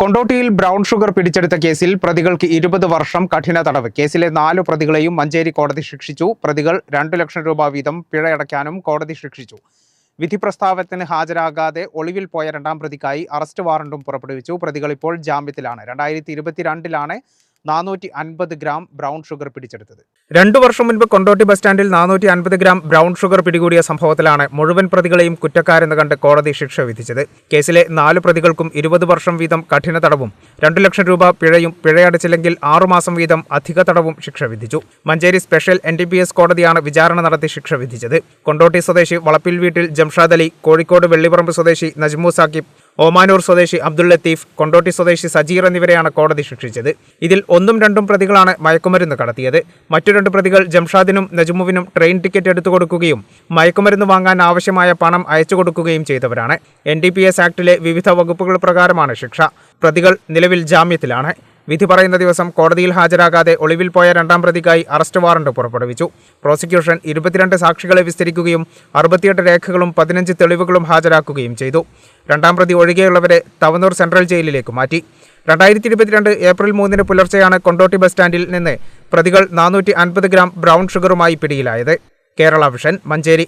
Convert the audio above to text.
കൊണ്ടോട്ടിയിൽ brown sugar പിടിച്ചെടുത്ത കേസിൽ പ്രതികൾക്ക് ഇരുപത് വർഷം കഠിന തടവ്. കേസിലെ നാലു പ്രതികളെയും മഞ്ചേരി കോടതി ശിക്ഷിച്ചു. പ്രതികൾ രണ്ടു ലക്ഷം രൂപ വീതം പിഴയടയ്ക്കാനും കോടതി ശിക്ഷിച്ചു. വിധി പ്രസ്താവത്തിന് ഹാജരാകാതെ ഒളിവിൽ പോയ രണ്ടാം പ്രതിക്കായി അറസ്റ്റ് വാറണ്ടും പുറപ്പെടുവിച്ചു. പ്രതികൾ ഇപ്പോൾ ജാമ്യത്തിലാണ്. രണ്ടായിരത്തി ഇരുപത്തിരണ്ടിലാണ് നാനൂറ്റി അൻപത് ഗ്രാം ബ്രൗൺ ഷുഗർ പിടിച്ചെടുത്തത്. രണ്ടു വർഷം മുൻപ് കൊണ്ടോട്ടി ബസ് സ്റ്റാൻഡിൽ നാനൂറ്റി അൻപത് ഗ്രാം ബ്രൗൺ ഷുഗർ പിടികൂടിയ സംഭവത്തിലാണ് മുഴുവൻ പ്രതികളെയും കുറ്റക്കാരെന്ന് കണ്ട് കോടതി ശിക്ഷ വിധിച്ചത്. കേസിലെ നാല് പ്രതികൾക്കും ഇരുപത് വർഷം വീതം കഠിന തടവും രണ്ടു ലക്ഷം രൂപ പിഴയും പിഴയടച്ചില്ലെങ്കിൽ ആറുമാസം വീതം അധിക തടവും ശിക്ഷ വിധിച്ചു. മഞ്ചേരി സ്പെഷ്യൽ എൻ കോടതിയാണ് വിചാരണ നടത്തി ശിക്ഷ വിധിച്ചത്. കൊണ്ടോട്ടി സ്വദേശി വളപ്പിൽ വീട്ടിൽ ജംഷാദ് അലി കോഴിക്കോട് വെള്ളിപ്പറമ്പ് സ്വദേശി നജ്മു സാക്കിബ് ഓമാനൂർ സ്വദേശി അബ്ദുൾ ലത്തീഫ് കൊണ്ടോട്ടി സ്വദേശി സജീർ എന്നിവരെയാണ് കോടതി ശിക്ഷിച്ചത്. ഇതിൽ ഒന്നും രണ്ടും പ്രതികളാണ് മയക്കുമരുന്ന് കടത്തിയത്. മറ്റു രണ്ട് പ്രതികൾ ജംഷാദിനും നജുമുവിനും ട്രെയിൻ ടിക്കറ്റ് എടുത്തു കൊടുക്കുകയും മയക്കുമരുന്ന് വാങ്ങാൻ ആവശ്യമായ പണം അയച്ചു കൊടുക്കുകയും ചെയ്തവരാണ്. എൻ ഡി പി എസ് ആക്ടിലെ വിവിധ വകുപ്പുകൾ പ്രകാരമാണ് ശിക്ഷ. പ്രതികൾ നിലവിൽ ജാമ്യത്തിലാണ്. വിധി പറയുന്ന ദിവസം കോടതിയിൽ ഹാജരാകാതെ ഒളിവിൽ പോയ രണ്ടാം പ്രതിക്കായി അറസ്റ്റ് വാറണ്ട് പുറപ്പെടുവിച്ചു. പ്രോസിക്യൂഷൻ ഇരുപത്തിരണ്ട് സാക്ഷികളെ വിസ്തരിക്കുകയും അറുപത്തിയെട്ട് രേഖകളും പതിനഞ്ച് തെളിവുകളും ഹാജരാക്കുകയും ചെയ്തു. രണ്ടാം പ്രതി ഒഴികെയുള്ളവരെ തവനൂർ സെൻട്രൽ ജയിലിലേക്ക് മാറ്റി. രണ്ടായിരത്തി ഇരുപത്തിരണ്ട് ഏപ്രിൽ മൂന്നിന് പുലർച്ചെയാണ് കൊണ്ടോട്ടി ബസ് സ്റ്റാൻഡിൽ നിന്ന് പ്രതികൾ നാനൂറ്റി ഗ്രാം ബ്രൗൺ ഷുഗറുമായി പിടിയിലായത്. കേരള വിഷൻ മഞ്ചേരി.